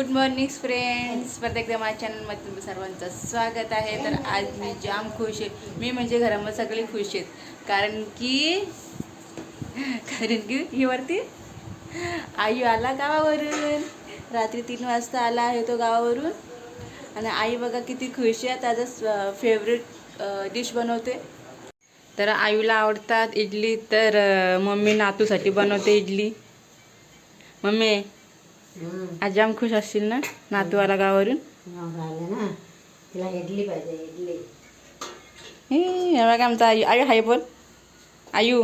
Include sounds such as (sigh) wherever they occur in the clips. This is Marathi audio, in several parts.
गुड मॉर्निंग फ्रेंड्स परत एकदा माझ्या चॅनलमध्ये तुमचं सर्वांचं स्वागत आहे. तर आज मी जाम खुश आहे. मी म्हणजे घरामध्ये सगळे खुश आहेत. कारण की कारण की ही वरती आई आला गावावरून. रात्री तीन वाजता आला आहे तो गावावरून. आणि आई बघा किती खुश आहे. त्याचा फेवरेट डिश बनवते. तर आईला आवडतात इडली. तर मम्मी नातूसाठी बनवते इडली. मम्मी आज जाम खुश असशील ना? नातू आला गावावरून? राहिलं ना. तिला इडली पाहिजे इडली. हे बघा आमचा आयु आयु हाय बोल आयु.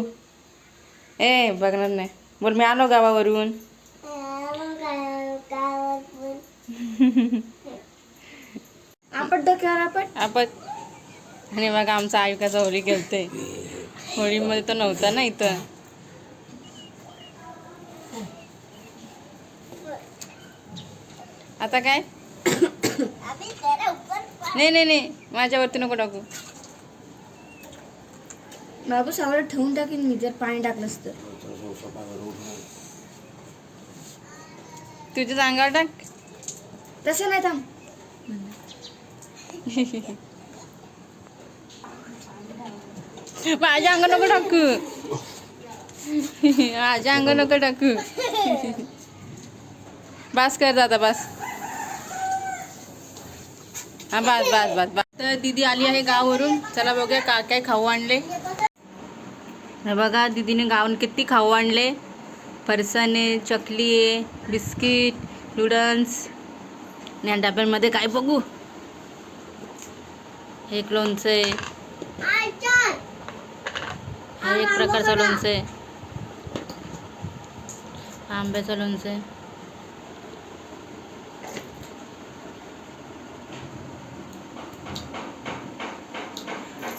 ए बघणार नाही. बोल मी आलो गावावरून. (laughs) आपण डोक्यावर आपण. आपण आणि बघा आमचा आयु कसा होळी खेळते होळीमध्ये तो नव्हता ना इथं. आता काय? नाही नाही नाही. माझ्यावरती नको टाकू. बाबू सावर ठेवून टाकीन मी जर पाणी टाकलंस तर. तुझ्या अंगावर टाक. तसं नाही थांब. माझ्या अंग नको टाकू. माझ्या अंग नको टाकू. (laughs) बस कर दादा बस. हा बस बस बस बस. तर दीदी आली आहे गाववरून. चला बघूया काय काय खाऊ आणले. बघा दीदीने गावून किती खाऊ आणले. फरसाण आहे चकली आहे बिस्किट नूडल्स. आणि या डब्यांमध्ये काय बघू? हे एक लोणचं आहे. हा एक प्रकारचं लोणचं आहे. आंब्याचं लोणचं आहे.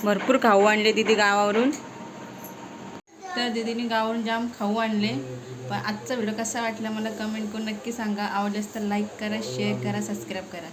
भरपूर खाऊ आणले दिदी गावावरून. तर दिदीने गावावरून जाम खाऊ आणले. पण आजचा व्हिडिओ कसा वाटला मला कमेंट करून नक्की सांगा. आवडल्यास तर लाईक करा शेअर करा सबस्क्राईब करा.